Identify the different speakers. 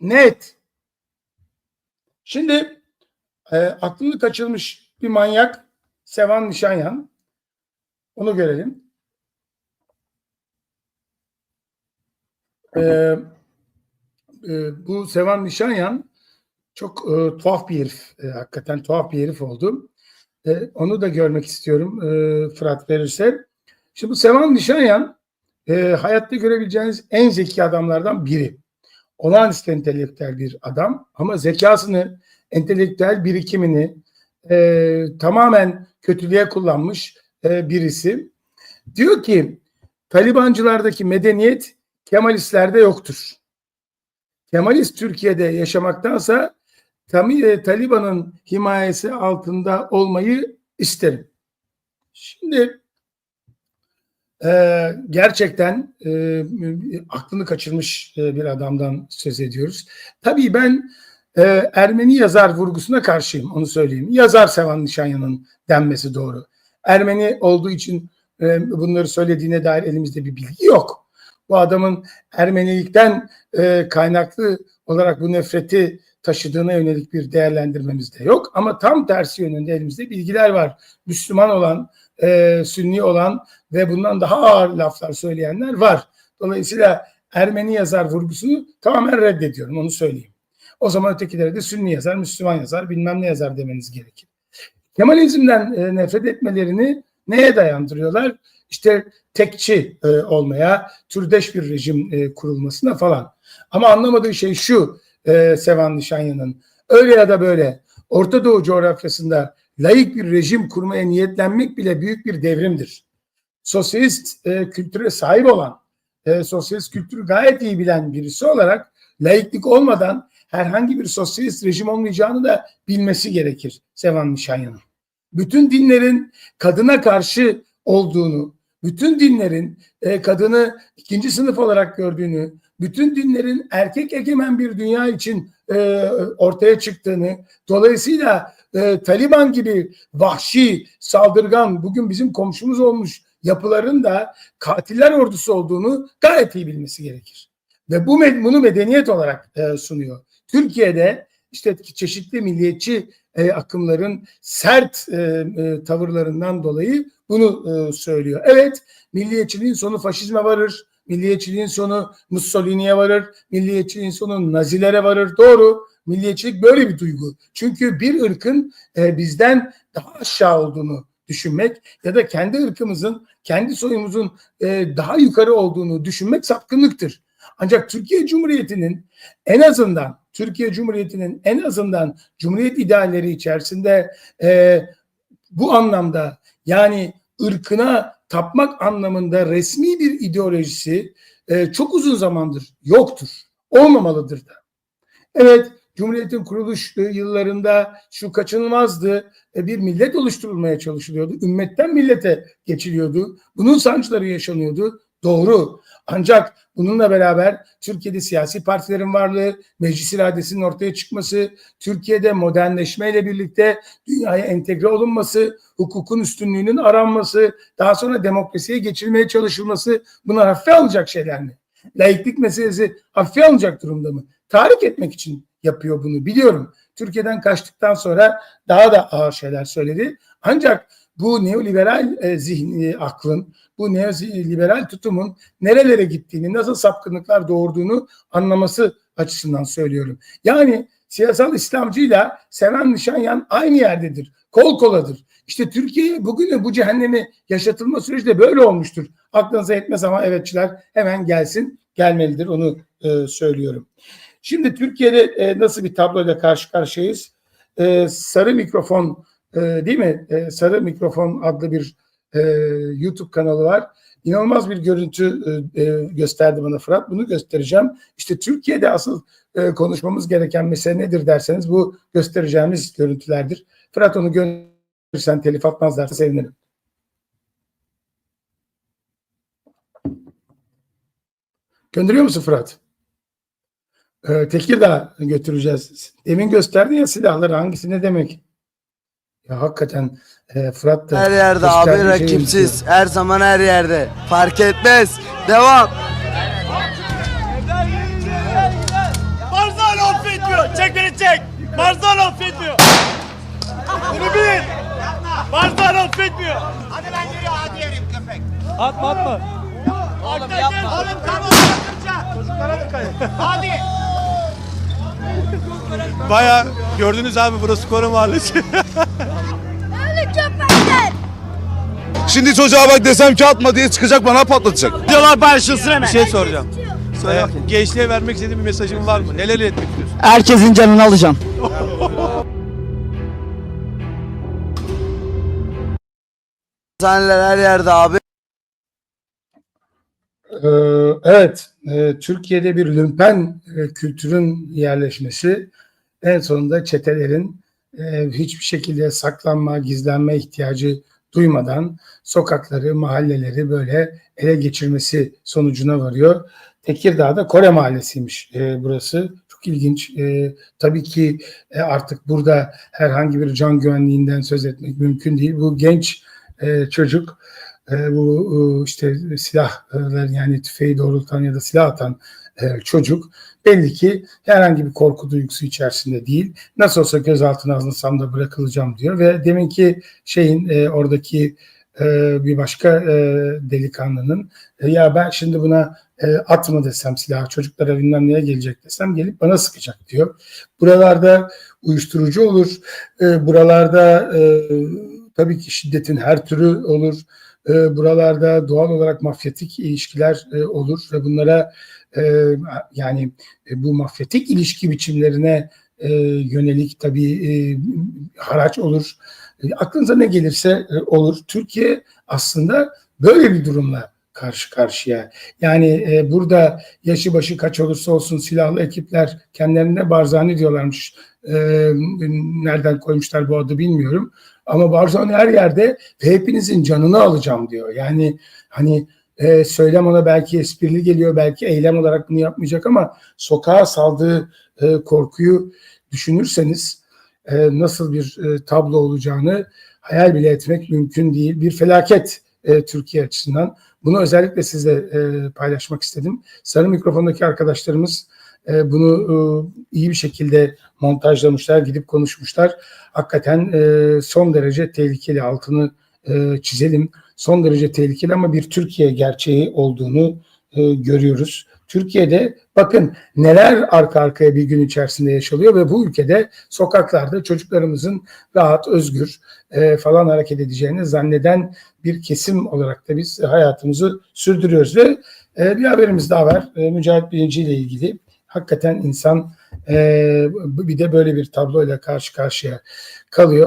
Speaker 1: Net. Şimdi e, aklını kaçırmış bir manyak Sevan Nişanyan. Onu görelim. E, e, bu Sevan Nişanyan çok e, tuhaf bir herif. E, hakikaten tuhaf bir herif oldu. E, onu da görmek istiyorum e, Fırat verirse. Şimdi bu Sevan Nişanyan e, hayatta görebileceğiniz en zeki adamlardan biri. Olağanüstü entelektüel bir adam ama zekasını, entelektüel birikimini e, tamamen kötülüğe kullanmış e, birisi. Diyor ki Talibancılardaki medeniyet Kemalistlerde yoktur. Kemalist Türkiye'de yaşamaktansa tam- Taliban'ın himayesi altında olmayı isterim. Şimdi e, gerçekten e, aklını kaçırmış e, bir adamdan söz ediyoruz. Tabii ben e, Ermeni yazar vurgusuna karşıyım onu söyleyeyim. Yazar Sevan Nişanyan'ın denmesi doğru. Ermeni olduğu için e, bunları söylediğine dair elimizde bir bilgi yok. Bu adamın Ermenilikten e, kaynaklı olarak bu nefreti taşıdığına yönelik bir değerlendirmemiz de yok. Ama tam tersi yönünde elimizde bilgiler var. Müslüman olan, e, Sünni olan ve bundan daha ağır laflar söyleyenler var. Dolayısıyla Ermeni yazar vurgusunu tamamen reddediyorum onu söyleyeyim. O zaman ötekilere de Sünni yazar, Müslüman yazar, bilmem ne yazar demeniz gerekir. Kemalizmden e, nefret etmelerini neye dayandırıyorlar? İşte tekçi e, olmaya, türdeş bir rejim e, kurulmasına falan. Ama anlamadığı şey şu e, Sevan Nişanyan'ın. Öyle ya da böyle Orta Doğu coğrafyasında layık bir rejim kurmaya niyetlenmek bile büyük bir devrimdir. Sosyalist e, kültüre sahip olan, e, sosyalist kültürü gayet iyi bilen birisi olarak laiklik olmadan herhangi bir sosyalist rejim olmayacağını da bilmesi gerekir Sevan Nişanyan'ın. Bütün dinlerin kadına karşı olduğunu, bütün dinlerin e, kadını ikinci sınıf olarak gördüğünü, bütün dinlerin erkek egemen bir dünya için e, ortaya çıktığını, dolayısıyla e, Taliban gibi vahşi, saldırgan, bugün bizim komşumuz olmuş yapıların da katiller ordusu olduğunu gayet iyi bilmesi gerekir. Ve bu bunu medeniyet olarak e, sunuyor. Türkiye'de işte çeşitli milliyetçi e, akımların sert e, e, tavırlarından dolayı bunu e, söylüyor. Evet, milliyetçiliğin sonu faşizme varır, milliyetçiliğin sonu Mussolini'ye varır, milliyetçiliğin sonu Nazilere varır. Doğru, milliyetçilik böyle bir duygu. Çünkü bir ırkın e, bizden daha aşağı olduğunu düşünmek ya da kendi ırkımızın, kendi soyumuzun e, daha yukarı olduğunu düşünmek sapkınlıktır. Ancak Türkiye Cumhuriyeti'nin en azından Türkiye Cumhuriyeti'nin en azından Cumhuriyet idealleri içerisinde e, bu anlamda yani ırkına tapmak anlamında resmi bir ideolojisi e, çok uzun zamandır yoktur. Olmamalıdır da. Evet Cumhuriyet'in kuruluş yıllarında şu kaçınılmazdı. E, bir millet oluşturulmaya çalışılıyordu. Ümmetten millete geçiliyordu. Bunun sancıları yaşanıyordu. Doğru. Ancak bununla beraber Türkiye'de siyasi partilerin varlığı, meclis iradesinin ortaya çıkması, Türkiye'de modernleşmeyle birlikte dünyaya entegre olunması, hukukun üstünlüğünün aranması, daha sonra demokrasiye geçilmeye çalışılması bunlar hafife alınacak şeyler mi? Laiklik meselesi hafife alınacak durumda mı? Tahrik etmek için yapıyor bunu biliyorum. Türkiye'den kaçtıktan sonra daha da ağır şeyler söyledi. Ancak bu neoliberal e, zihni aklın, bu neoliberal tutumun nerelere gittiğini, nasıl sapkınlıklar doğurduğunu anlaması açısından söylüyorum. Yani siyasal İslamcıyla Seven Nişanyan aynı yerdedir. Kol koladır. İşte Türkiye bugün bu cehennemi yaşatılma süreci de böyle olmuştur. Aklınıza etmez ama evetçiler hemen gelsin, gelmelidir onu e, söylüyorum. Şimdi Türkiye'de e, nasıl bir tabloyla karşı karşıyayız? E, sarı mikrofon e, değil mi? E, sarı mikrofon adlı bir e, YouTube kanalı var. İnanılmaz bir görüntü e, e, gösterdi bana Fırat. Bunu göstereceğim. İşte Türkiye'de asıl konuşmamız gereken mesele nedir derseniz bu göstereceğimiz görüntülerdir. Fırat onu gönderirsen telif atmazlarsa sevinirim. Gönderiyor musun Fırat? Ee, Tekirdağ götüreceğiz. Demin gösterdin ya silahları hangisi ne demek? Ya hakikaten e, Fırat da
Speaker 2: her yerde abi
Speaker 1: şey
Speaker 2: rakipsiz.
Speaker 1: Şey
Speaker 2: her zaman her yerde. Fark etmez. Devam.
Speaker 3: Marzano fitmiyor. Çek beni çek. Marzano fitmiyor. Bunu bil. Marzano fitmiyor.
Speaker 4: Hadi ben geliyorum. Hadi yerim köpek.
Speaker 3: Atma atma.
Speaker 4: Oğlum yapma. Oğlum tam oraya Çocuklara dikkat et. Hadi.
Speaker 3: Baya gördünüz abi burası Kore Mahallesi.
Speaker 5: Öyle köpekler.
Speaker 6: Şimdi çocuğa bak desem ki atma diye çıkacak bana patlatacak.
Speaker 3: Videolar paylaşılsın hemen. Bir şey soracağım.
Speaker 2: Söyle bakayım.
Speaker 3: gençliğe vermek istediğin bir mesajın var mı? Neler iletmek istiyorsun?
Speaker 2: Herkesin canını alacağım. Hastaneler her yerde abi.
Speaker 1: Ee, Evet, e, Türkiye'de bir lümpen e, kültürün yerleşmesi en sonunda çetelerin e, hiçbir şekilde saklanma, gizlenme ihtiyacı duymadan sokakları, mahalleleri böyle ele geçirmesi sonucuna varıyor. Tekirdağ'da Kore Mahallesi'ymiş burası. Çok ilginç. Tabii ki artık burada herhangi bir can güvenliğinden söz etmek mümkün değil. Bu genç çocuk e, bu e, işte silahlar yani tüfeği doğrultan ya da silah atan e, çocuk belli ki herhangi bir korku duygusu içerisinde değil. Nasıl olsa gözaltına alınsam da bırakılacağım diyor ve deminki şeyin e, oradaki e, bir başka e, delikanlının e, ya ben şimdi buna e, atma desem silahı çocuklara bilmem neye gelecek desem gelip bana sıkacak diyor. Buralarda uyuşturucu olur. E, buralarda e, tabii ki şiddetin her türü olur. E, buralarda doğal olarak mafyatik ilişkiler e, olur ve bunlara e, yani e, bu mafyatik ilişki biçimlerine e, yönelik tabii e, haraç olur. E, aklınıza ne gelirse e, olur. Türkiye aslında böyle bir durumla karşı karşıya. Yani e, burada yaşı başı kaç olursa olsun silahlı ekipler kendilerine barzani diyorlarmış. E, nereden koymuşlar bu adı bilmiyorum. Ama barzani her yerde hepinizin canını alacağım diyor. Yani hani e, söylem ona belki esprili geliyor, belki eylem olarak bunu yapmayacak ama sokağa saldığı e, korkuyu düşünürseniz e, nasıl bir e, tablo olacağını hayal bile etmek mümkün değil. Bir felaket e, Türkiye açısından. Bunu özellikle size e, paylaşmak istedim. Sarı mikrofondaki arkadaşlarımız e, bunu e, iyi bir şekilde montajlamışlar, gidip konuşmuşlar. Hakikaten son derece tehlikeli altını çizelim. Son derece tehlikeli ama bir Türkiye gerçeği olduğunu e, görüyoruz. Türkiye'de bakın neler arka arkaya bir gün içerisinde yaşanıyor ve bu ülkede sokaklarda çocuklarımızın rahat, özgür e, falan hareket edeceğini zanneden bir kesim olarak da biz hayatımızı sürdürüyoruz ve e, bir haberimiz daha var. E, Mücahit Birinci ile ilgili. Hakikaten insan e, bir de böyle bir tabloyla karşı karşıya kalıyor.